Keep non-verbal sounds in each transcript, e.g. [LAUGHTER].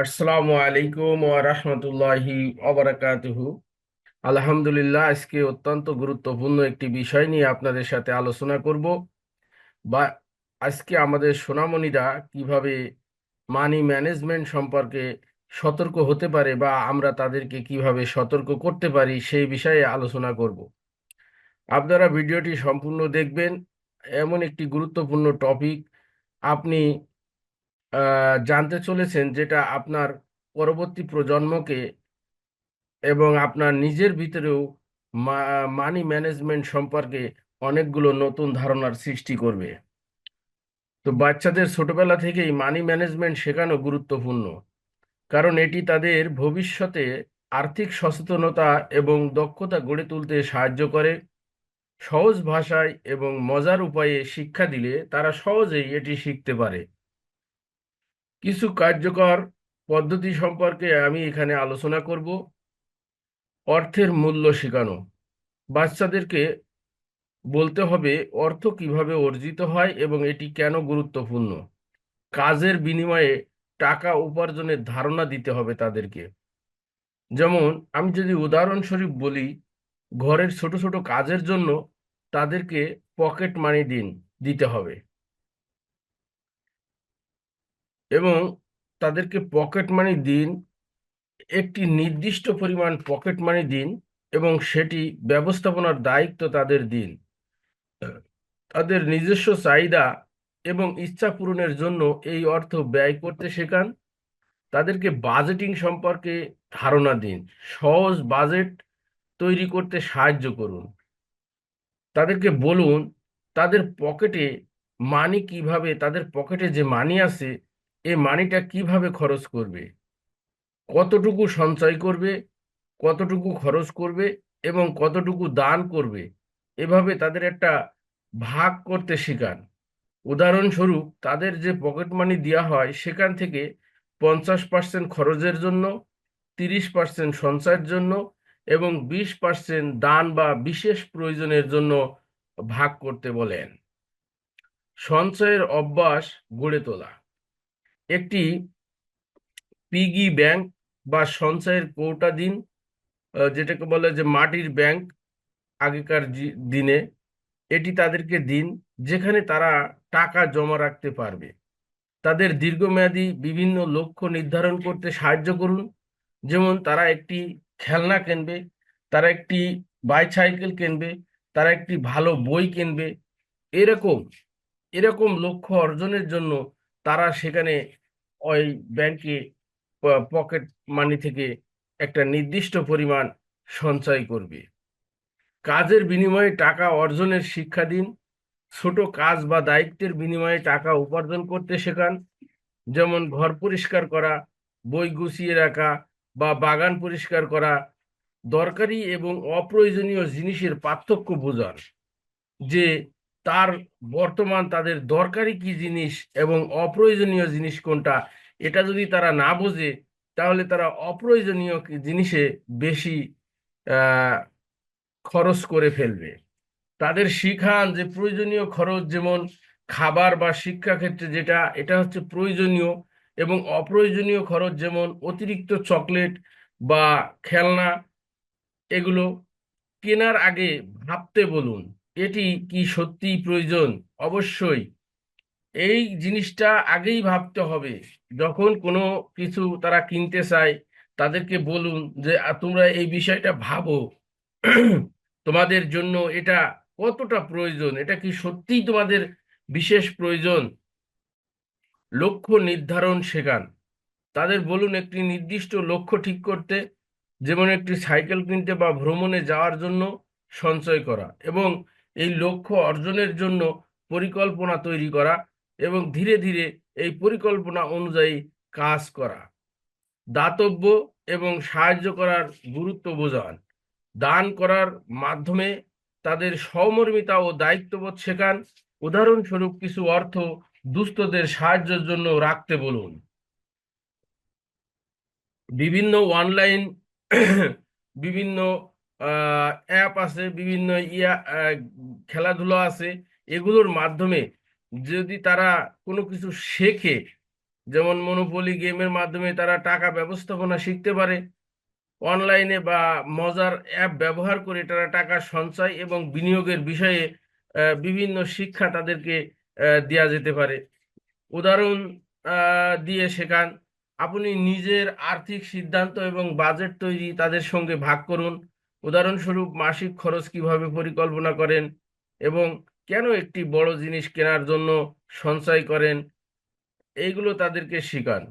আসসালামু আলাইকুম ওয়া রাহমাতুল্লাহি ওয়া বারাকাতুহু। আলহামদুলিল্লাহ, আজকে অত্যন্ত গুরুত্বপূর্ণ একটি বিষয় নিয়ে আপনাদের সাথে আলোচনা করব। বা আজকে আমাদের সোনামণিরা কীভাবে মানি ম্যানেজমেন্ট সম্পর্কে সতর্ক হতে পারে বা আমরা তাদেরকে কীভাবে সতর্ক করতে পারি সেই বিষয়ে আলোচনা করব। আপনারা ভিডিওটি সম্পূর্ণ দেখবেন। এমন একটি গুরুত্বপূর্ণ টপিক আপনি জানতে চলেছেন যেটা আপনার পরবর্তী প্রজন্মকে এবং আপনার নিজের ভিতরেও মানি ম্যানেজমেন্ট সম্পর্কে অনেকগুলো নতুন ধারণার সৃষ্টি করবে। তো বাচ্চাদের ছোটবেলা থেকেই মানি ম্যানেজমেন্ট শেখানো গুরুত্বপূর্ণ, কারণ এটি তাদের ভবিষ্যতে আর্থিক সচেতনতা এবং দক্ষতা গড়ে তুলতে সাহায্য করে। সহজ ভাষায় এবং মজার উপায়ে শিক্ষা দিলে তারা সহজেই এটি শিখতে পারে। কিছু কার্যকর পদ্ধতি সম্পর্কে আমি এখানে আলোচনা করব। অর্থের মূল্য শেখানো। বাচ্চাদেরকে বলতে হবে অর্থ কীভাবে অর্জিত হয় এবং এটি কেন গুরুত্বপূর্ণ। কাজের বিনিময়ে টাকা উপার্জনের ধারণা দিতে হবে তাদেরকে। যেমন, আমি যদি উদাহরণস্বরূপ বলি, ঘরের ছোট ছোট কাজের জন্য তাদেরকে পকেট মানি দিন, দিতে হবে। এবং তাদেরকে পকেট মানি দিন, একটি নির্দিষ্ট পরিমাণ পকেট মানি দিন এবং সেটি ব্যবস্থাপনার দায়িত্ব তাদের দিন। তাদের নিজস্ব চাহিদা এবং ইচ্ছা পূরণের জন্য এই অর্থ ব্যয় করতে শেখান। তাদেরকে বাজেটিং সম্পর্কে ধারণা দিন। সহজ বাজেট তৈরি করতে সাহায্য করুন। তাদেরকে বলুন, তাদের পকেটে মানি কীভাবে, তাদের পকেটে যে মানি আছে এই মানিটা কীভাবে খরচ করবে? কতটুকু সঞ্চয় করবে? কতটুকু খরচ করবে? এবং কতটুকু দান করবে? এভাবে তাদের একটা ভাগ করতে শেখান। উদাহরণস্বরূপ, তাদের যে পকেট মানি দেওয়া হয়, সেখান থেকে পঞ্চাশ পার্সেন্ট খরচের জন্য, তিরিশ পার্সেন্ট সঞ্চয়ের জন্য এবং বিশ পার্সেন্ট দান বা বিশেষ প্রয়োজনের জন্য ভাগ করতে বলেন। সঞ্চয়ের অভ্যাস গড়ে তোলা। একটি পিগি ব্যাংক বা সঞ্চয়ের কৌটা দিন যেটাকে বলে যে মাটির ব্যাংক আগেকার দিনে। এটি তাদেরকে দিন যেখানে তারা টাকা জমা রাখতে পারবে। তাদের দীর্ঘমেয়াদী বিভিন্ন লক্ষ্য নির্ধারণ করতে সাহায্য করুন। যেমন তারা একটি খেলনা কিনবে, তারা একটি বাইসাইকেল কিনবে, তারা একটি ভালো বই কিনবে। এরকম এরকম লক্ষ্য অর্জনের জন্য তারা সেখানে ওই ব্যাংকে পকেট মানি থেকে একটা নির্দিষ্ট পরিমাণ সঞ্চয় করবে। কাজের বিনিময়ে টাকা অর্জনের শিক্ষা দিন। ছোট কাজ বা দায়িত্বের বিনিময়ে টাকা উপার্জন করতে শেখান। যেমন ঘর পরিষ্কার করা, বই গুছিয়ে রাখা বা বাগান পরিষ্কার করা, দরকারি এবং অপ্রয়োজনীয় জিনিসের পার্থক্য বোঝান। যে তার বর্তমান তাদের দরকারি কি জিনিস এবং অপ্রয়োজনীয় জিনিস কোনটা, এটা যদি তারা না বোঝে, তাহলে তারা অপ্রয়োজনীয় জিনিসে বেশি খরচ করে ফেলবে। তাদের শিখান যে প্রয়োজনীয় খরচ যেমন খাবার বা শিক্ষা ক্ষেত্রে যেটা, এটা হচ্ছে প্রয়োজনীয় এবং অপ্রয়োজনীয় খরচ যেমন অতিরিক্ত চকলেট বা খেলনা, এগুলো কেনার আগে ভাবতে বলুন। এটি কি সত্যিই প্রয়োজন? অবশ্যই। এই জিনিসটা আগেই ভাবতে হবে। যখন কোনো কিছু তারা কিনতে চায়, তাদেরকে বলুন যে তোমরা এই বিষয়টা ভাবো। [CLEARS THROAT] তোমাদের জন্য এটা কতটা প্রয়োজন? এটা কি সত্যিই তোমাদের বিশেষ প্রয়োজন? লক্ষ্য নির্ধারণ শেখান। তাদের বলুন একটি নির্দিষ্ট লক্ষ্য ঠিক করতে, যেমন একটি সাইকেল কিনতে বা ভ্রমণে যাওয়ার জন্য সঞ্চয় করা। এবং এই লক্ষ্য অর্জনের জন্য পরিকল্পনা তৈরি করা এবং ধীরে ধীরে এই পরিকল্পনা অনুযায়ী কাজ করা। দাতব্য এবং সাহায্য করার গুরুত্ব বোঝান। দান করার মাধ্যমে তাদের সহমর্মিতা ও দায়িত্ববোধ শেখান। উদাহরণস্বরূপ কিছু অর্থ দুস্থদের সাহায্যের জন্য রাখতে বলুন। বিভিন্ন অনলাইন [CLEARS THROAT] বিভিন্ন অ্যাপ আছে, বিভিন্ন ইয়া খেলাধুলা আছে, এগুলোর মাধ্যমে যদি তারা কোনো কিছু শেখে, যেমন মনোপলি গেমের মাধ্যমে তারা টাকা ব্যবস্থাপনা শিখতে পারে অনলাইনে বা মজার অ্যাপ ব্যবহার করে তারা টাকা সঞ্চয় এবং বিনিয়োগের বিষয়ে বিভিন্ন শিক্ষা তাদেরকে দেওয়া যেতে পারে। উদাহরণ দিয়ে শেখান, আপনি নিজের আর্থিক সিদ্ধান্ত এবং বাজেট তৈরি তাদের সঙ্গে ভাগ করুন। উদাহরণস্বরূপ মাসিক খরচ কীভাবে পরিকল্পনা করেন এবং কেন একটি বড় জিনিস কেনার জন্য সঞ্চয় করেন এইগুলো তাদেরকে শেখান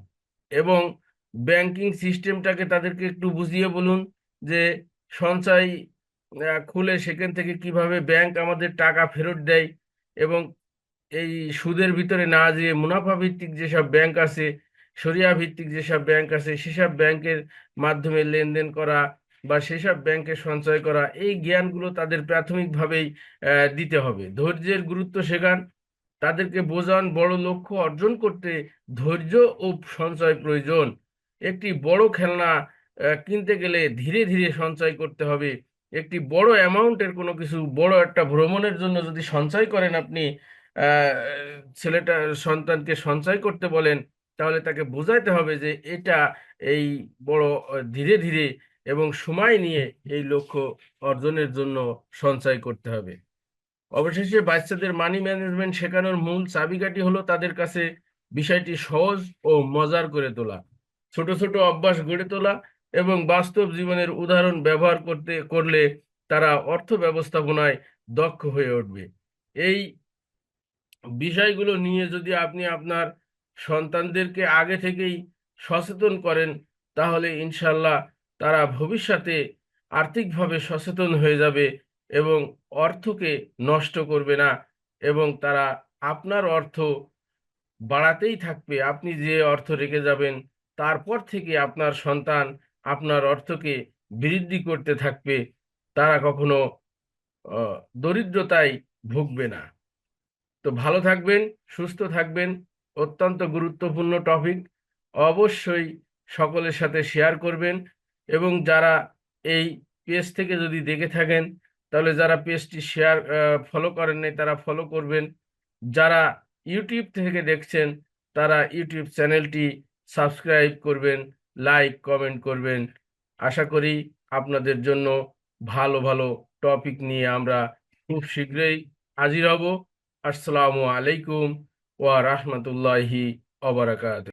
এবং ব্যাংকিং সিস্টেমটাকে তাদেরকে একটু বুঝিয়ে বলুন যে সঞ্চয় খুলে সেখান থেকে কীভাবে ব্যাংক আমাদের টাকা ফেরত দেয় এবং এই সুদের ভিতরে না যেয়ে মুনাফা ভিত্তিক যেসব ব্যাংক আছে, শরিয়া ভিত্তিক যেসব ব্যাংক আছে, সেসব ব্যাংকের মাধ্যমে লেনদেন করা বা সেসব ব্যাংকে সঞ্চয় করা, এই জ্ঞানগুলো তাদের প্রাথমিকভাবেই দিতে হবে। ধৈর্যের গুরুত্ব শেখান। তাদেরকে বোঝান বড় লক্ষ্য অর্জন করতে ধৈর্য ও সঞ্চয় প্রয়োজন। একটি বড় খেলনা কিনতে গেলে ধীরে ধীরে সঞ্চয় করতে হবে। একটি বড় অ্যামাউন্টের কোনো কিছু, বড় একটা ভ্রমণের জন্য যদি সঞ্চয় করেন আপনি ছেলেটা, সন্তানকে সঞ্চয় করতে বলেন, তাহলে তাকে বোঝাইতে হবে যে এটা এই বড়, ধীরে ধীরে এবং সময় নিয়ে এই লক্ষ্য অর্জনের জন্য সঞ্চয় করতে হবে। অবশেষে বাচ্চাদের মানি ম্যানেজমেন্ট শেখানোর মূল চাবিকাঠি হলো তাদের কাছে বিষয়টি সহজ ও মজার করে তোলা, ছোট ছোট অভ্যাস গড়ে তোলা এবং বাস্তব জীবনের উদাহরণ ব্যবহার করতে, করলে তারা অর্থ ব্যবস্থাপনায় দক্ষ হয়ে উঠবে। এই বিষয়গুলো নিয়ে যদি আপনি আপনার সন্তানদেরকে আগে থেকেই সচেতন করেন, তাহলে ইনশাল্লাহ তারা ভবিষ্যতে আর্থিকভাবে সচেতন হয়ে যাবে এবং অর্থকে নষ্ট করবে না এবং তারা আপনার অর্থ বাড়াতেই থাকবে। আপনি যে অর্থ রেখে যাবেন, তারপর থেকে আপনার সন্তান আপনার অর্থকে বৃদ্ধি করতে থাকবে। তারা কখনো দরিদ্রতায় ভুগবে না। তো ভালো থাকবেন, সুস্থ থাকবেন। অত্যন্ত গুরুত্বপূর্ণ টপিক অবশ্যই সকলের সাথে শেয়ার করবেন। এবং যারা এই পেজ থেকে যদি দেখে থাকেন, তাহলে যারা পেজটি শেয়ার ফলো করেন নাই, তারা ফলো করবেন। যারা ইউটিউব থেকে দেখছেন, তারা ইউটিউব চ্যানেলটি সাবস্ক্রাইব করবেন লাইক কমেন্ট করবেন। আশা করি আপনাদের জন্য ভালো ভালো টপিক নিয়ে আমরা খুব শীঘ্রই হাজির হব। আসসালামু আলাইকুম ওয়া রাহমাতুল্লাহি ওয়া বারাকাতুহু।